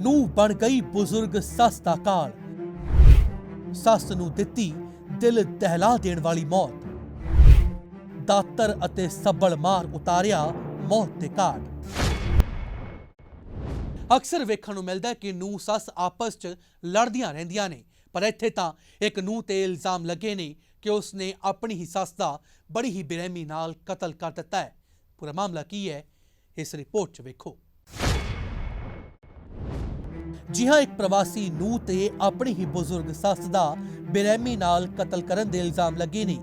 ਨੂੰ ਬਣ ਗਈ ਬਜ਼ੁਰਗ ਸੱਸ ਦਾ ਕਾਲ। ਸੱਸ ਨੂੰ ਦਿੱਤੀ ਦਿਲ ਦਹਿਲਾ ਦੇਣ ਵਾਲੀ ਮੌਤ। ਦਾਤਰ ਅਤੇ ਸੱਬਲ ਮਾਰ ਉਤਾਰਿਆ ਮੌਤ ਦੇ ਘਾਟ ਅਕਸਰ ਵੇਖਣ ਨੂੰ ਮਿਲਦਾ ਹੈ ਕਿ ਨੂੰ ਸੱਸ ਆਪਸ 'ਚ ਲੜਦੀਆਂ ਰਹਿੰਦੀਆਂ ਨੇ, ਪਰ ਇੱਥੇ ਤਾਂ ਇੱਕ ਨੂੰ ਤੇ ਇਲਜ਼ਾਮ ਲੱਗੇ ਨੇ ਕਿ ਉਸਨੇ ਆਪਣੀ ਹੀ ਸੱਸ ਦਾ ਬੜੀ ਹੀ ਬੇਰਹਿਮੀ ਨਾਲ ਕਤਲ ਕਰ ਦਿੱਤਾ ਹੈ। ਪੂਰਾ ਮਾਮਲਾ ਕੀ ਹੈ? ਇਸ ਰਿਪੋਰਟ 'ਚ ਵੇਖੋ। ਜੀ ਹਾਂ ਇੱਕ ਪ੍ਰਵਾਸੀ ਨੂੰ ਤੇ ਆਪਣੀ ਹੀ ਬਜ਼ੁਰਗ ਸੱਸ ਦਾ ਬੇਰਹਿਮੀ ਨਾਲ ਕਤਲ ਕਰਨ ਦੇ ਇਲਜ਼ਾਮ ਲੱਗੇ ਨੇ।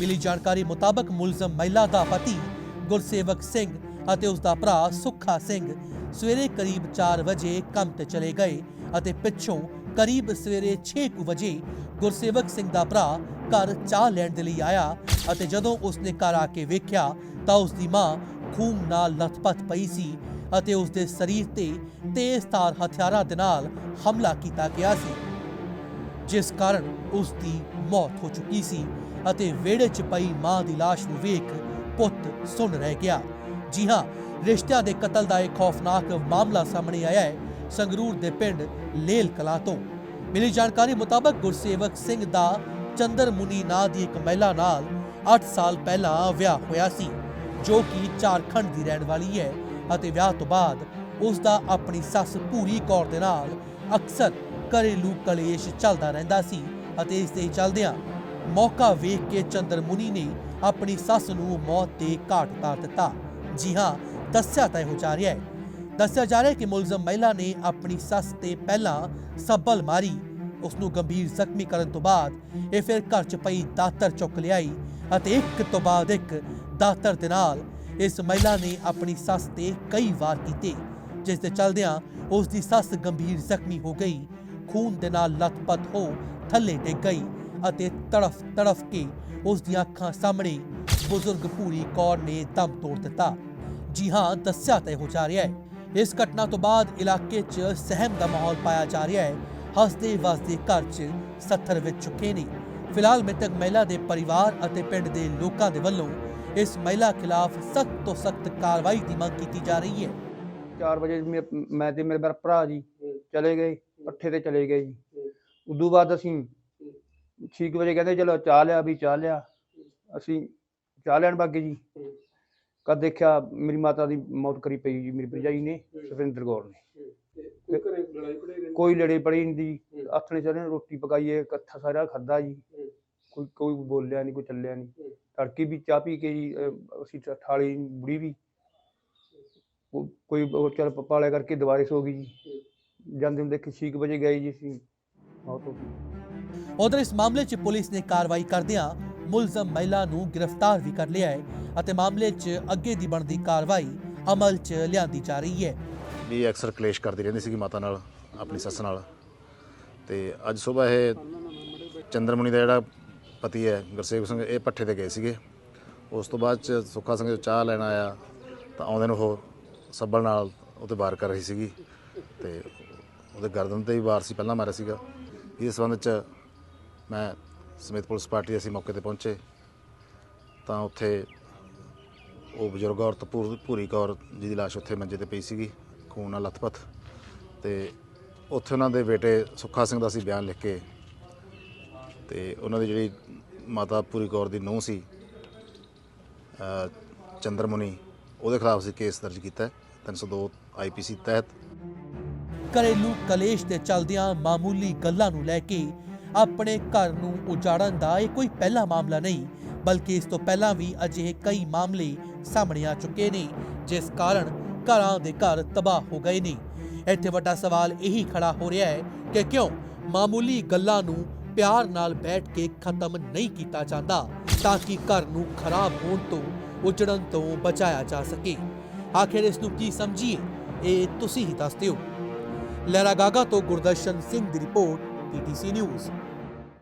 ਮਿਲੀ ਜਾਣਕਾਰੀ ਮੁਤਾਬਕ ਮੁਲਜ਼ਮ ਮਹਿਲਾ ਦਾ ਪਤੀ ਗੁਰਸੇਵਕ ਸਿੰਘ ਅਤੇ ਉਸ ਦਾ ਭਰਾ ਸੁੱਖਾ ਸਿੰਘ ਸਵੇਰੇ ਕਰੀਬ 4 ਵਜੇ ਕੰਮ ਤੇ ਚਲੇ ਗਏ ਅਤੇ ਪਿੱਛੋਂ ਕਰੀਬ ਸਵੇਰੇ 6 ਕੁ ਵਜੇ ਗੁਰਸੇਵਕ ਸਿੰਘ ਦਾ ਭਰਾ ਘਰ ਚਾਹ ਲੈਣ ਦੇ ਲਈ ਆਇਆ ਅਤੇ ਜਦੋਂ ਉਸਨੇ ਘਰ ਆ ਕੇ ਵੇਖਿਆ ਤਾਂ ਉਸ ਦੀ ਮਾਂ ਖੂਨ ਨਾਲ ਲਥਪਥ ਪਈ ਸੀ ਅਤੇ ਉਸ ਦੇ ਸਰੀਰ ਤੇ ਤੇਜ਼ਧਾਰ ਹਥਿਆਰਾਂ ਦੇ ਨਾਲ ਹਮਲਾ ਕੀਤਾ ਗਿਆ ਸੀ, ਜਿਸ ਕਾਰਨ ਉਸ ਦੀ ਮੌਤ ਹੋ ਚੁੱਕੀ ਸੀ ਅਤੇ ਵਿਹੜੇ 'ਚ ਪਈ ਮਾਂ ਦੀ ਲਾਸ਼ ਨੂੰ ਵੇਖ ਪੁੱਤ ਸੁਣ ਰਹਿ ਗਿਆ। ਜੀ ਹਾਂ, ਰਿਸ਼ਤਿਆਂ ਦੇ ਕਤਲ ਦਾ ਇੱਕ ਖੌਫਨਾਕ ਮਾਮਲਾ ਸਾਹਮਣੇ ਆਇਆ ਹੈ ਸੰਗਰੂਰ ਦੇ ਪਿੰਡ ਲੇਲ ਕਲਾਂ ਤੋਂ। ਮਿਲੀ ਜਾਣਕਾਰੀ ਮੁਤਾਬਕ ਗੁਰਸੇਵਕ ਸਿੰਘ ਦਾ ਚੰਦਰ ਮੁਨੀ ਨਾਂ ਦੀ ਇੱਕ ਮਹਿਲਾ ਨਾਲ 8 ਸਾਲ ਪਹਿਲਾਂ ਵਿਆਹ ਹੋਇਆ ਸੀ, ਜੋ ਕਿ ਝਾਰਖੰਡ ਦੀ ਰਹਿਣ ਵਾਲੀ ਹੈ ਅਤੇ ਵਿਆਹ ਤੋਂ ਬਾਅਦ ਉਸ ਦਾ ਆਪਣੀ ਸੱਸ ਪੂਰੀ ਕੌਰ ਦੇ ਨਾਲ ਅਕਸਰ ਘਰੇਲੂ ਕਲੇਸ਼ ਚੱਲਦਾ ਰਹਿੰਦਾ ਸੀ ਅਤੇ ਇਸ ਦੇ ਚੱਲਦਿਆਂ ਮੌਕਾ ਵੇਖ ਕੇ ਚੰਦਰ ਮੁਨੀ ਨੇ ਆਪਣੀ ਸੱਸ ਨੂੰ ਮੌਤ ਦੇ ਘਾਟ ਉਤਾਰ ਦਿੱਤਾ। ਜੀ ਹਾਂ, ਦੱਸਿਆ ਤਾਂ ਇਹੋ ਜਾ ਰਿਹਾ ਹੈ। ਦੱਸਿਆ ਜਾ ਰਿਹਾ ਹੈ ਕਿ ਮੁਲਜ਼ਮ ਮਹਿਲਾ ਨੇ ਆਪਣੀ ਸੱਸ ਤੇ ਪਹਿਲਾਂ ਸੱਬਲ ਮਾਰੀ। ਉਸ ਨੂੰ ਗੰਭੀਰ ਜ਼ਖਮੀ ਕਰਨ ਤੋਂ ਬਾਅਦ ਇਹ ਫਿਰ ਘਰ 'ਚ ਪਈ ਦਾਤਰ ਚੁੱਕ ਲਿਆਈ ਅਤੇ ਇੱਕ ਤੋਂ ਬਾਅਦ ਇੱਕ ਦਾਤਰ ਦੇ ਨਾਲ ਇਸ ਮਹਿਲਾ ਨੇ ਆਪਣੀ ਸੱਸ ਤੇ ਕਈ ਵਾਰ ਕੀਤੇ, ਜਿਸ ਦੇ ਚਲਦਿਆਂ ਉਸ ਦੀ ਸੱਸ ਗੰਭੀਰ ਜ਼ਖਮੀ ਹੋ ਗਈ। ਖੂਨ ਦੇ ਨਾਲ ਲਥਪਥ ਹੋ ਥੱਲੇ ਡਿੱਗ ਗਈ ਅਤੇ ਤੜਫ ਤੜਫ ਕੇ ਉਸ ਦੀਆਂ ਅੱਖਾਂ ਸਾਹਮਣੇ ਬਜ਼ੁਰਗ ਪੂਰੀ ਕੌਰ ਨੇ ਦਮ ਤੋੜ ਦਿੱਤਾ। ਜੀ ਹਾਂ, ਦੱਸਿਆ ਤਾਂ ਹੋ ਜਾ ਰਿਹਾ ਹੈ। ਇਸ ਘਟਨਾ ਤੋਂ ਬਾਅਦ ਇਲਾਕੇ 'ਚ ਸਹਿਮ ਦਾ ਮਾਹੌਲ ਪਾਇਆ ਜਾ ਰਿਹਾ ਹੈ। ਹੱਸਦੇ ਵਸਦੇ ਘਰ 'ਚ ਸੱਥਰ ਵਿੱਚ ਚੁੱਕੇ ਨੇ। ਫਿਲਹਾਲ ਮ੍ਰਿਤਕ ਮਹਿਲਾ ਦੇ ਪਰਿਵਾਰ ਅਤੇ ਪਿੰਡ ਦੇ ਲੋਕਾਂ ਦੇ ਵੱਲੋਂ ਇਸ ਮਹਿਲਾ ਖਿਲਾਫ ਸਖਤ ਤੋਂ ਸਖਤ ਕਾਰਵਾਈ ਦੀ ਮੰਗ ਕੀਤੀ ਜਾ ਰਹੀ ਹੈ। 4 ਵਜੇ ਮੇ- ਮੈਂ ਤੇ ਮੇਰੇ ਮੇਰਾ ਭਰਾ ਜੀ ਚਲੇ ਗਏ ਪੱਠੇ ਤੇ ਚਲੇ ਗਏ ਜੀ। ਉਦੋਂ ਬਾਅਦ ਅਸੀਂ 6 ਵਜੇ ਕਹਿੰਦੇ ਚਲੋ ਚਾਹ ਲਿਆ ਵੀ ਚਾਹ ਲਿਆ। ਅਸੀਂ ਚਾਹ ਲੈਣ ਬਾਗੇ ਜੀ। ਕਦ ਦੇਖਿਆ ਮੇਰੀ ਮਾਤਾ ਦੀ ਮੌਤ ਕਰੀ ਪਈ ਜੀ ਮੇਰੀ ਭਰਜਾਈ ਨੇ ਸੁਖਵਿੰਦਰ ਕੌਰ ਨੇ। ਕੋਈ ਘਰੇ ਲੜਾਈ ਪੜਾਈ ਰਹਿੰਦੀ ਕੋਈ ਲੜੇ ਪੜੀ ਨਹੀਂ ਦੀ। ਆਥਣੇ ਸਾਰੇ ਨੇ ਰੋਟੀ ਪਕਾਈਏ ਇਕੱਠਾ ਸਾਰਾ ਖਾਦਾ ਜੀ। ਕੋਈ ਕੋਈ ਬੋਲਿਆ ਨਹੀਂ ਕੋਈ ਚੱਲਿਆ ਨਹੀਂ। ਤੜਕੀ ਵੀ ਚਾਹ ਪੀ ਕੇ ਜੀ ਅਹ, ਅਸੀਂ ਠ- ਠਾਲੀ ਬੁੜੀ ਵੀ। ਕੋਈ ਉਹ ਚੱਲ ਪਾਲਿਆ ਕਰਕੇ ਦੁਬਾਰੇ ਸੋ ਗਈ ਜੀ। ਜਾਂਦੇ ਹੁੰਦੇ ਕਿ 6 ਵਜੇ ਗਏ ਜੀ ਅਸੀਂ। ਮੌਤ ਹੋ ਗਈ। ਉਧਰ ਇਸ ਮਾਮਲੇ 'ਚ ਪੁਲਿਸ ਨੇ ਕਾਰਵਾਈ ਕਰਦਿਆਂ ਮੁਲਜ਼ਮ ਮਹਿਲਾ ਨੂੰ ਗ੍ਰਿਫਤਾਰ ਵੀ ਕਰ ਲਿਆ ਹੈ ਅਤੇ ਮਾਮਲੇ 'ਚ ਅੱਗੇ ਦੀ ਬਣਦੀ ਕਾਰਵਾਈ ਅਮਲ 'ਚ ਲਿਆਂਦੀ ਜਾ ਰਹੀ ਹੈ। ਵੀ ਅਕਸਰ ਕਲੇਸ਼ ਕਰਦੀ ਰਹਿੰਦੀ ਸੀਗੀ ਮਾਤਾ ਨਾਲ ਆਪਣੀ ਸੱਸ ਨਾਲ। ਤੇ ਅੱਜ ਸਵੇਰ ਇਹ ਚੰਦਰਮੁਨੀ ਦਾ ਜਿਹੜਾ ਪਤੀ ਹੈ ਗੁਰਸੇਵ ਸਿੰਘ, ਇਹ ਪੱਠੇ ਤੇ ਗਏ ਸੀਗੇ। ਉਸ ਤੋਂ ਬਾਅਦ ਚ ਸੁੱਖਾ ਸਿੰਘ ਜਦੋਂ ਚਾਹ ਲੈਣ ਆਇਆ, ਤਾਂ ਆਉਂਦੇ ਨੂੰ ਉਹ ਸੱਬਲ ਨਾਲ ਉਹਤੇ ਵਾਰ ਕਰ ਰਹੀ ਸੀਗੀ ਤੇ ਉਹਦੇ ਗਰਦਨ ਤੇ ਵੀ ਵਾਰ ਸੀ, ਪਹਿਲਾਂ ਮਾਰਿਆ ਸੀਗਾ। ਇਸ ਸੰਬੰਧ ਚ ਮੈਂ ਸਮੇਤ ਪੁਲਿਸ ਪਾਰਟੀ ਅਸੀਂ ਮੌਕੇ ਤੇ ਪਹੁੰਚੇ। ਤਾਂ ਉੱਥੇ ਉਹ ਬਜ਼ੁਰਗ ਔਰਤ ਭੂ- ਭੂਰੀ ਕੌਰ ਜਿਹਦੀ ਲਾਸ਼ ਉੱਥੇ ਮੰਜੇ ਤੇ ਪਈ ਸੀਗੀ, ਖੂਨ ਨਾਲ ਲਥਪਥ। ਤੇ ਉੱਥੇ ਉਹਨਾਂ ਦੇ ਬੇਟੇ ਸੁੱਖਾ ਸਿੰਘ ਦਾ ਅਸੀਂ ਬਿਆਨ ਲਿਖ ਕੇ ਤੇ ਉਹਨਾਂ ਦੀ ਜਿਹੜੀ ਮਾਤਾ ਪੂਰੀ ਕੌਰ ਦੀ ਨੂੰਹ ਸੀ ਚੰਦਰਮੁਨੀ ਉਹਦੇ ਖਿਲਾਫ ਸੀ ਕੇਸ ਦਰਜ ਕੀਤਾ 302 ਆਈਪੀਸੀ ਤਹਿਤ। ਘਰੇਲੂ ਕਲੇਸ਼ ਦੇ ਚੱਲਦਿਆਂ ਮਾਮੂਲੀ ਗੱਲਾਂ ਨੂੰ ਲੈ ਕੇ ਆਪਣੇ ਘਰ ਨੂੰ ਉਜਾੜਨ ਦਾ ਇਹ ਕੋਈ ਪਹਿਲਾ ਮਾਮਲਾ ਨਹੀਂ, ਬਲਕਿ ਇਸ ਤੋਂ ਪਹਿਲਾਂ ਵੀ ਅਜਿਹੇ ਕਈ ਮਾਮਲੇ ਸਾਹਮਣੇ ਆ ਚੁੱਕੇ ਨੇ, ਜਿਸ ਕਾਰਨ ਘਰਾਂ ਦੇ ਘਰ ਤਬਾਹ ਹੋ ਗਏ ਨੇ। ਇੱਥੇ ਵੱਡਾ ਸਵਾਲ ਇਹੀ ਖੜਾ ਹੋ ਰਿਹਾ ਹੈ ਕਿ ਕਿਉਂ ਮਾਮੂਲੀ ਗੱਲਾਂ ਨੂੰ ਪਿਆਰ ਨਾਲ ਬੈਠ ਕੇ ਖਤਮ ਨਹੀਂ ਕੀਤਾ ਜਾਂਦਾ ਤਾਂ ਕਿ ਘਰ ਨੂੰ ਖਰਾਬ ਹੋਣ ਤੋਂ ਉਜੜਨ ਤੋਂ ਬਚਾਇਆ ਜਾ ਸਕੇ। ਆਖਿਰ ਇਸ ਨੂੰ ਕੀ ਸਮਝੀਏ? ਇਹ ਤੁਸੀਂ ਹੀ ਦੱਸ ਦਿਓ। ਲਹਿਰਾ ਗਾਗਾ ਤੋਂ ਗੁਰਦਰਸ਼ਨ ਸਿੰਘ ਦੀ ਰਿਪੋਰਟ ਪੀਟੀਸੀ ਨਿਊਜ਼।